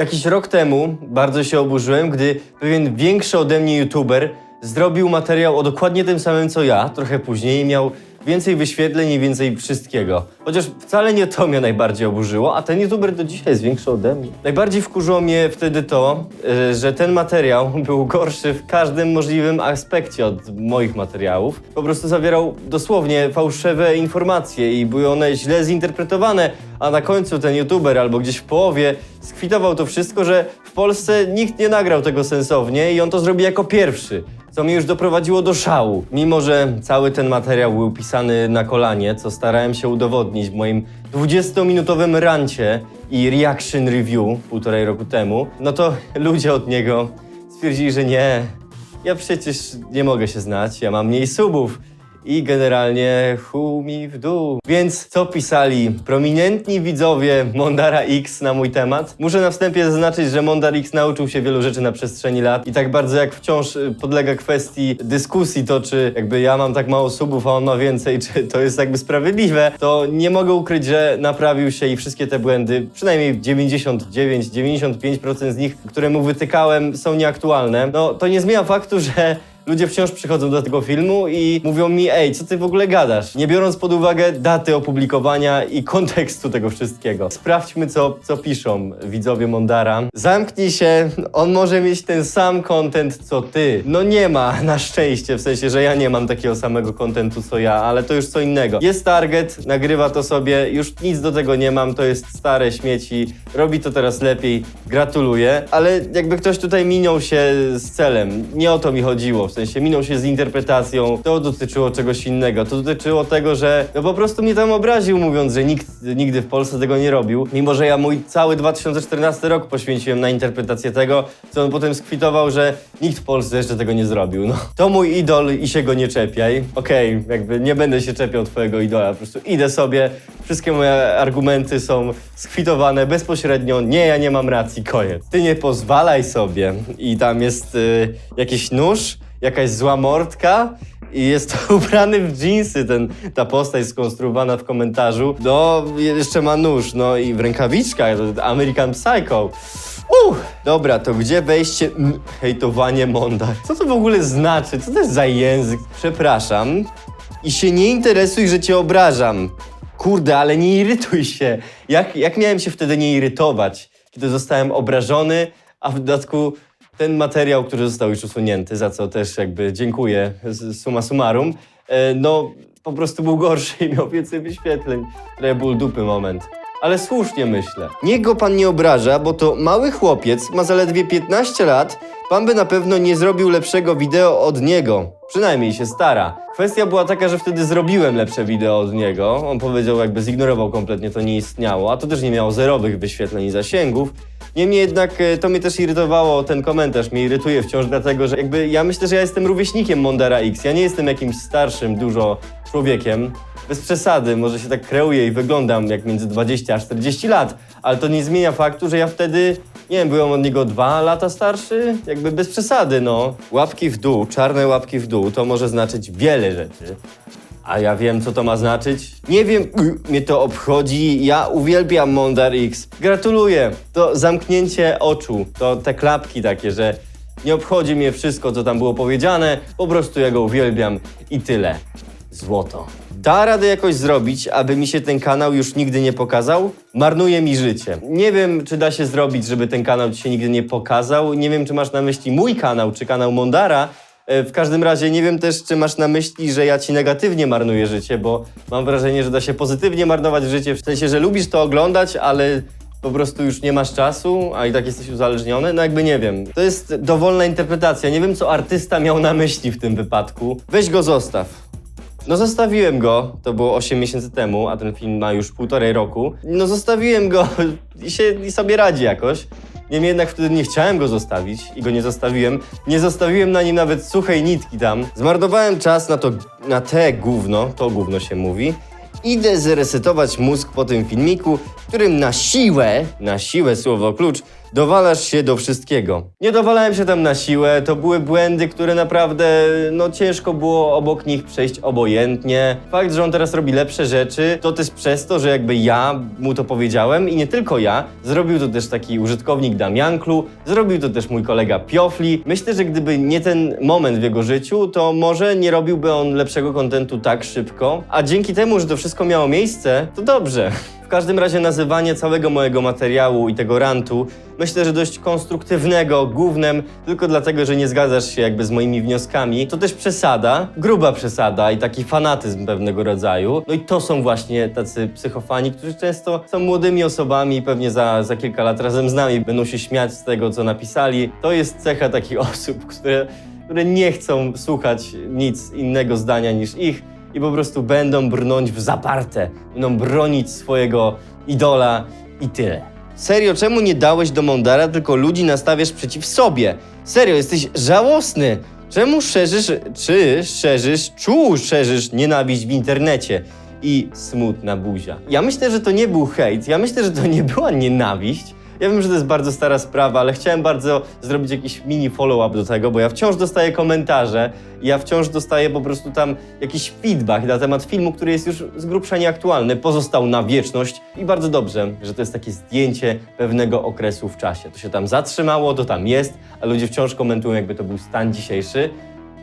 Jakiś rok temu bardzo się oburzyłem, gdy pewien większy ode mnie youtuber zrobił materiał o dokładnie tym samym co ja, trochę później miał więcej wyświetleń i więcej wszystkiego. Chociaż wcale nie to mnie najbardziej oburzyło, a ten youtuber do dzisiaj jest większy ode mnie. Najbardziej wkurzyło mnie wtedy to, e, że ten materiał był gorszy w każdym możliwym aspekcie od moich materiałów. Po prostu zawierał dosłownie fałszywe informacje i były one źle zinterpretowane, a na końcu ten youtuber albo gdzieś w połowie skwitował to wszystko, że w Polsce nikt nie nagrał tego sensownie i on to zrobi jako pierwszy. Co mnie już doprowadziło do szału. Mimo, że cały ten materiał był pisany na kolanie, co starałem się udowodnić w moim 20-minutowym rancie i reaction review półtorej roku temu, no to ludzie od niego stwierdzili, że nie, ja przecież nie mogę się znać, ja mam mniej subów. I generalnie chuj mi w dół. Więc co pisali prominentni widzowie Mondara X na mój temat? Muszę na wstępie zaznaczyć, że Mondar X nauczył się wielu rzeczy na przestrzeni lat i tak bardzo jak wciąż y, podlega kwestii dyskusji to, czy jakby ja mam tak mało subów, a on ma więcej, czy to jest jakby sprawiedliwe, to nie mogę ukryć, że naprawił się i wszystkie te błędy, przynajmniej 99-95% z nich, które mu wytykałem, są nieaktualne. No to nie zmienia faktu, że Ludzie wciąż przychodzą do tego filmu i mówią mi, ej, co ty w ogóle gadasz? Nie biorąc pod uwagę daty opublikowania i kontekstu tego wszystkiego. Sprawdźmy, co, co piszą widzowie Mondara. Zamknij się, on może mieć ten sam content, co ty. No nie ma, na szczęście, w sensie, że ja nie mam takiego samego contentu, co ja, ale to już co innego. Jest target, nagrywa to sobie, już nic do tego nie mam, to jest stare śmieci, robi to teraz lepiej, gratuluję, ale jakby ktoś tutaj minął się z celem, nie o to mi chodziło, w sensie minął się z interpretacją, to dotyczyło czegoś innego, to dotyczyło tego, że no po prostu mnie tam obraził, mówiąc, że nikt nigdy w Polsce tego nie robił, mimo że ja mój cały 2014 rok poświęciłem na interpretację tego, co on potem skwitował, że nikt w Polsce jeszcze tego nie zrobił, no. To mój idol i się go nie czepiaj, okej, jakby nie będę się czepiał twojego idola, po prostu idę sobie, wszystkie moje argumenty są skwitowane bezpośrednio, nie, ja nie mam racji, koniec. Ty nie pozwalaj sobie. I tam jest y, jakiś nóż, jakaś zła mordka i jest ubrany w dżinsy, ten, ta postać skonstruowana w komentarzu. No, jeszcze ma nóż, no i w rękawiczkach, to American Psycho. Uff, dobra, to gdzie wejście mm, hejtowanie Mondar? Co to w ogóle znaczy? Co to jest za język? Przepraszam. I się nie interesuj, że cię obrażam. Kurde, ale nie irytuj się. Jak, jak miałem się wtedy nie irytować, kiedy zostałem obrażony, a w dodatku ten materiał, który został już usunięty, za co też jakby dziękuję summa summarum, e, no po prostu był gorszy i miał więcej wyświetleń. Trochę dupy moment. Ale słusznie myślę. Niech go pan nie obraża, bo to mały chłopiec, ma zaledwie 15 lat. Pan by na pewno nie zrobił lepszego wideo od niego. Przynajmniej się stara. Kwestia była taka, że wtedy zrobiłem lepsze wideo od niego. On powiedział, jakby zignorował kompletnie, to nie istniało, a to też nie miało zerowych wyświetleń i zasięgów. Niemniej jednak e, to mnie też irytowało, ten komentarz mnie irytuje wciąż, dlatego że jakby ja myślę, że ja jestem rówieśnikiem Mondara X. Ja nie jestem jakimś starszym dużo człowiekiem. Bez przesady, może się tak kreuję i wyglądam jak między 20 a 40 lat, ale to nie zmienia faktu, że ja wtedy, nie wiem, byłem od niego dwa lata starszy, jakby bez przesady, no. Łapki w dół, czarne łapki w dół, to może znaczyć wiele rzeczy. A ja wiem, co to ma znaczyć? Nie wiem, mnie to obchodzi. Ja uwielbiam Mondar X. Gratuluję. To zamknięcie oczu, to te klapki takie, że nie obchodzi mnie wszystko, co tam było powiedziane, po prostu ja go uwielbiam i tyle. Złoto. Da radę jakoś zrobić, aby mi się ten kanał już nigdy nie pokazał? Marnuje mi życie. Nie wiem, czy da się zrobić, żeby ten kanał ci się nigdy nie pokazał. Nie wiem, czy masz na myśli mój kanał, czy kanał Mondara, E, W każdym razie nie wiem też, czy masz na myśli, że ja ci negatywnie marnuję życie, bo mam wrażenie, że da się pozytywnie marnować życie, w sensie, że lubisz to oglądać, ale po prostu już nie masz czasu, a i tak jesteś uzależniony, no jakby nie wiem. To jest dowolna interpretacja, nie wiem, co artysta miał na myśli w tym wypadku. Weź go zostaw. No zostawiłem go, to było 8 miesięcy temu, a ten film ma już półtorej roku. No zostawiłem go i, się, i sobie radzi jakoś. Niemniej jednak wtedy nie chciałem go zostawić i go nie zostawiłem. Nie zostawiłem na nim nawet suchej nitki tam. Zmarnowałem czas na to, na te gówno, to gówno się mówi. Idę zresetować mózg po tym filmiku, którym na siłę, na siłę słowo klucz, Dowalasz się do wszystkiego. Nie dowalałem się tam na siłę, to były błędy, które naprawdę, no ciężko było obok nich przejść obojętnie. Fakt, że on teraz robi lepsze rzeczy, to też przez to, że jakby ja mu to powiedziałem i nie tylko ja, zrobił to też taki użytkownik Damianklu, zrobił to też mój kolega Piofli. Myślę, że gdyby nie ten moment w jego życiu, to może nie robiłby on lepszego kontentu tak szybko, a dzięki temu, że to wszystko miało miejsce, to dobrze. Każdym razie nazywanie całego mojego materiału i tego rantu myślę, że dość konstruktywnego, głównym, tylko dlatego, że nie zgadzasz się jakby z moimi wnioskami, to też przesada, gruba przesada i taki fanatyzm pewnego rodzaju. No i to są właśnie tacy psychofani, którzy często są młodymi osobami i pewnie za, za kilka lat razem z nami będą się śmiać z tego, co napisali. To jest cecha takich osób, które, które nie chcą słuchać nic innego zdania niż ich i po prostu będą brnąć w zaparte, będą bronić swojego idola i tyle. Serio, czemu nie dałeś do Mondara, tylko ludzi nastawiasz przeciw sobie? Serio, jesteś żałosny. Czemu szerzysz, czy szerzysz, czuł szerzysz nienawiść w internecie? I smutna buzia. Ja myślę, że to nie był hejt, ja myślę, że to nie była nienawiść. Ja wiem, że to jest bardzo stara sprawa, ale chciałem bardzo zrobić jakiś mini follow-up do tego, bo ja wciąż dostaję komentarze, ja wciąż dostaję po prostu tam jakiś feedback na temat filmu, który jest już z grubsza nieaktualny, pozostał na wieczność i bardzo dobrze, że to jest takie zdjęcie pewnego okresu w czasie. To się tam zatrzymało, to tam jest, a ludzie wciąż komentują, jakby to był stan dzisiejszy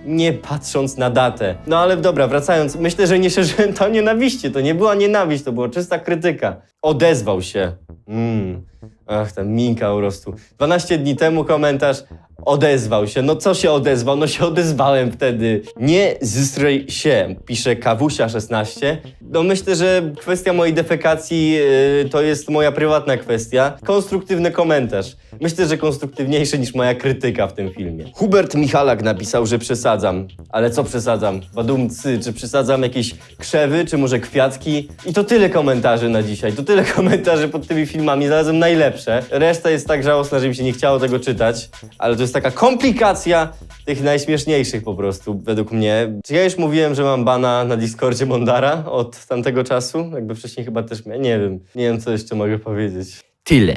nie patrząc na datę. No ale dobra, wracając, myślę, że nie szerzyłem to nienawiści. To nie była nienawiść, to była czysta krytyka. Odezwał się. Mm. Ach, ta minka po prostu. 12 dni temu komentarz odezwał się. No co się odezwał? No się odezwałem wtedy. Nie zstrój się, pisze Kawusia16. No myślę, że kwestia mojej defekacji yy, to jest moja prywatna kwestia. Konstruktywny komentarz. Myślę, że konstruktywniejszy niż moja krytyka w tym filmie. Hubert Michalak napisał, że przesadzam. Ale co przesadzam? Badumcy, czy przesadzam jakieś krzewy, czy może kwiatki? I to tyle komentarzy na dzisiaj. To tyle komentarzy pod tymi filmami. Znalazłem najlepsze. Reszta jest tak żałosna, że mi się nie chciało tego czytać. Ale to jest taka komplikacja tych najśmieszniejszych po prostu, według mnie. Czy ja już mówiłem, że mam bana na Discordzie Mondara od tamtego czasu? Jakby wcześniej chyba też miałem. Nie wiem. Nie wiem, co jeszcze mogę powiedzieć. Tyle.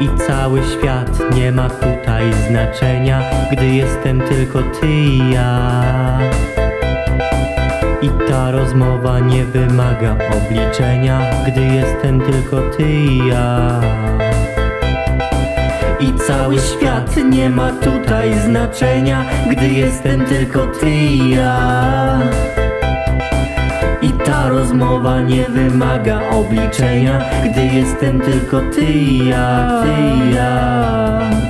I cały świat nie ma tutaj znaczenia, gdy jestem tylko ty i ja. I ta rozmowa nie wymaga obliczenia, gdy jestem tylko ty i ja. I cały świat nie ma tutaj znaczenia, gdy jestem tylko ty i ja. I ta rozmowa nie wymaga obliczenia, gdy jestem tylko ty i ja, ty i ja.